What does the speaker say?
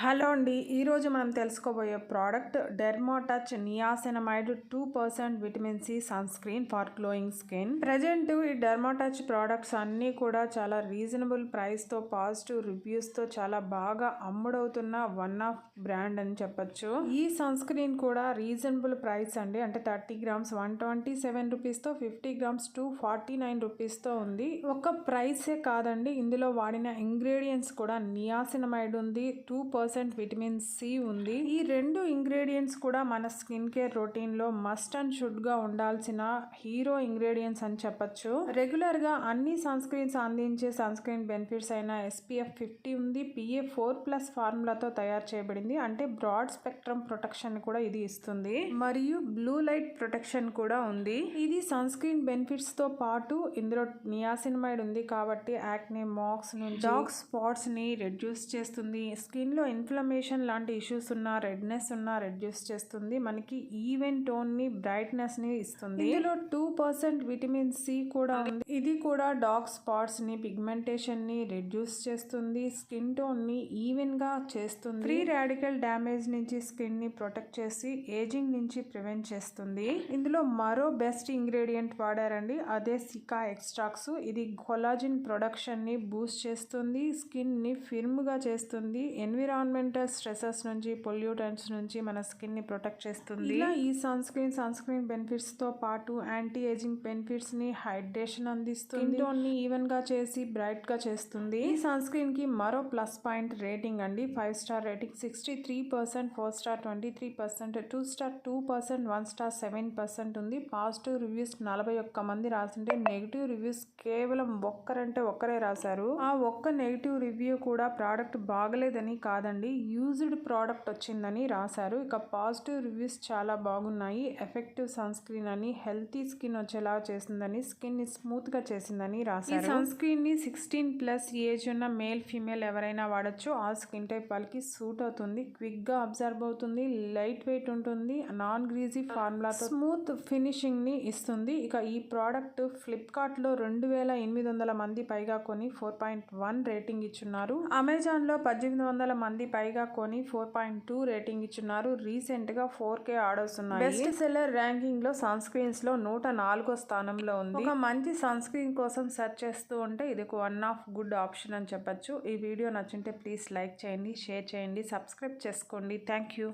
Hello అండి ఈరోజు మనం తెలుసుకోబోయే product Dermotouch niacinamide two percent vitamin C sun screen for glowing skin. Present ఈ డెర్మోటచ్ ప్రోడక్ట్స్ అన్నీ కూడా చాలా రీజనబుల్ ప్రైస్తో పాజిటివ్ రివ్యూస్తో చాలా బాగా అమ్ముడవుతున్న వన్ ఆఫ్ బ్రాండ్ అని చెప్పొచ్చు. ఈ సన్ స్క్రీన్ కూడా రీజనబుల్ ప్రైస్ అండి. అంటే thirty grams one twenty seven రూపీస్తో fifty grams two forty nine రూపీస్తో ఉంది. ఒక ప్రైసే కాదండి ఇందులో వాడిన ఇంగ్రీడియంట్స్ కూడా నియాసినమైడ్ ఉంది two percent percent vitamin C ఉంది. ఈ రెండు ఇంగ్రీడియంట్స్ కూడా మన స్కిన్ కేర్ రొటీన్లో మస్ట్ అండ్ షుడ్గా ఉండాల్సిన హీరో ఇంగ్రీడియంట్స్ అని చెప్పొచ్చు. రెగ్యులర్గా అన్ని సన్ స్క్రీన్స్ అందించే సన్ స్క్రీన్ బెనిఫిట్స్ అయిన ఎస్పీఎఫ్ ఫిఫ్టీ ఉంది. పిఏ ఫోర్ ప్లస్ ఫార్ములాతో తయారు చేయబడింది. అంటే బ్రాడ్ స్పెక్ట్రమ్ ప్రొటెక్షన్ కూడా ఇది ఇస్తుంది. మరియు బ్లూ లైట్ ప్రొటెక్షన్ కూడా ఉంది. ఇది సన్ స్క్రీన్ బెనిఫిట్స్తో పాటు ఇందులో నియాసినమైడ్ ఉంది కాబట్టి యాక్నే మాక్స్ నుంచి డార్క్ స్పాట్స్ని రెడ్యూస్ చేస్తుంది. స్కిన్లో ఇన్ఫ్లమేషన్ లాంటి ఇష్యూస్ ఉన్న రెడ్నెస్ ఉన్న రెడ్యూస్ చేస్తుంది. మనకి ఈవెన్ టోన్ని బ్రైట్నెస్ని ఇస్తుంది. ఇందులో టూ పర్సెంట్ విటమిన్ సి కూడా ఉంది. ఇది కూడా డార్క్ స్పాట్స్ని పిగ్మెంటేషన్ని రెడ్యూస్ చేస్తుంది. స్కిన్ టోన్ని ఈవెన్గా చేస్తుంది. ఫ్రీ రాడికల్ డ్యామేజ్ నుంచి స్కిన్ని ప్రొటెక్ట్ చేసి ఏజింగ్ నుంచి ప్రివెంట్ చేస్తుంది. ఇందులో మరో బెస్ట్ ఇంగ్రీడియంట్ వాడారండి. అదే సికా ఎక్స్ట్రాక్స్ ఇది కొలాజిన్ ప్రొడక్షన్ని బూస్ట్ చేస్తుంది. స్కిన్ని ఫిర్మ్గా చేస్తుంది. ఎన్విరాన్మెంటల్ స్ట్రెసెస్ నుంచి పొల్యూటెంట్స్ నుంచి మన స్కిన్ని ప్రొటెక్ట్ చేస్తుంది. ఇలా ఈ సన్ స్క్రీన్ సన్ స్క్రీన్ బెనిఫిట్స్తో పాటు యాంటీ ఏజింగ్ బెనిఫిట్స్ని హైడ్రేషన్ అందిస్తుంది. టోన్ని ఈవెన్గా చేసి బ్రైట్గా చేస్తుంది. ఈ సన్ స్క్రీన్కి మరో ప్లస్ పాయింట్ రేటింగ్ అండి. Five star rating. Sixty three percent four star twenty three percent two star two percent one star seven percent ఉంది. పాజిటివ్ రివ్యూస్ నలభై ఒక్క మంది రాసింటే నెగిటివ్ రివ్యూస్ కేవలం ఒక్కరంటే ఒక్కరే రాశారు. ఆ ఒక్క నెగిటివ్ రివ్యూ కూడా ప్రోడక్ట్ బాగలేదని కాదండి. యూజ్డ్ ప్రోడక్ట్ వచ్చిందని రాశారు. ఇక పాజిటివ్ రివ్యూస్ చాలా బాగున్నాయి. ఎఫెక్టివ్ సన్ స్క్రీన్ అని హెల్తీ స్కిన్ వచ్చేలా చేసిందని స్కిన్ని స్మూత్గా చేసిందని రాశారు ఈ సన్ స్క్రీన్ని సిక్స్టీన్ ప్లస్ ఏజ్ ఉన్న మేల్ ఫీమేల్ ఎవరైనా వాడచ్చు. ఆ స్కిన్ టైప్ వాళ్ళకి సూట్ అవుతుంది. క్విక్గా అబ్జర్వ్ అవుతుంది. లైట్ వెయిట్ ఉంటుంది. నాన్ గ్రీజీ ఫార్ములాతో స్మూత్ ఫినిషింగ్ని ఇస్తుంది. ఇక ఈ ప్రోడక్ట్ ఫ్లిప్కార్ట్లో రెండు వేల ఎనిమిది వందల మంది పైగా కొని ఫోర్ పాయింట్ వన్ రేటింగ్ ఇచ్చున్నారు. అమెజాన్లో పద్దెనిమిది వందల మంది పైగా కొని ఫోర్ పాయింట్ టూ రేటింగ్ ఇచ్చున్నారు. రీసెంట్గా ఫోర్ కే ఆర్డర్స్ ఉన్నాయి బెస్ట్ సెల్లర్ ర్యాంకింగ్లో సన్ స్క్రీన్స్లో నూట నాలుగో స్థానంలో ఉంది. ఒక మంచి సన్ స్క్రీన్ కోసం సెర్చ్ చేస్తూ ఉంటే ఇది ఒక వన్ ఆఫ్ గుడ్ ఆప్షన్ అని చెప్పొచ్చు. ఈ వీడియో నచ్చింటే ప్లీజ్ లైక్ చేయండి షేర్ చేయండి సబ్స్క్రైబ్ చేసుకోండి. Thank you.